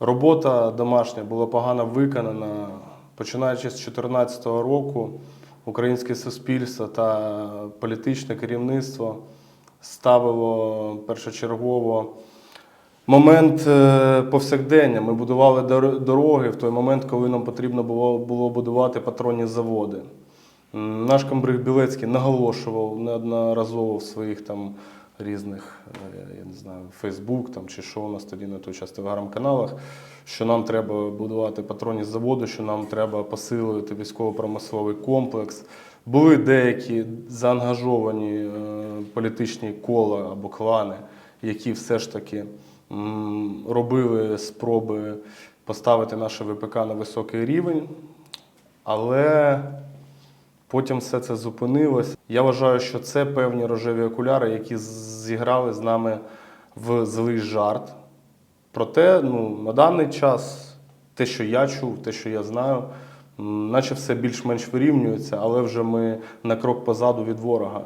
Робота домашня була погано виконана. Починаючи з 2014 року, українське суспільство та політичне керівництво ставило першочергово момент е, повсякдення. Ми будували дороги в той момент, коли нам потрібно було, було будувати патронні заводи. Наш комбриг Білецький наголошував неодноразово в своїх там різних, е, я не знаю, Фейсбук там чи що у нас тоді на той час телеграм-каналах, що нам треба будувати патронні заводи, що нам треба посилити військово-промисловий комплекс. Були деякі заангажовані е, політичні кола або клани, які все ж таки м, робили спроби поставити наше ВПК на високий рівень. Але потім все це зупинилось. Я вважаю, що це певні рожеві окуляри, які зіграли з нами в злий жарт. Проте, ну, на даний час, те, що я чув, те, що я знаю, наче все більш-менш вирівнюється, але вже ми на крок позаду від ворога.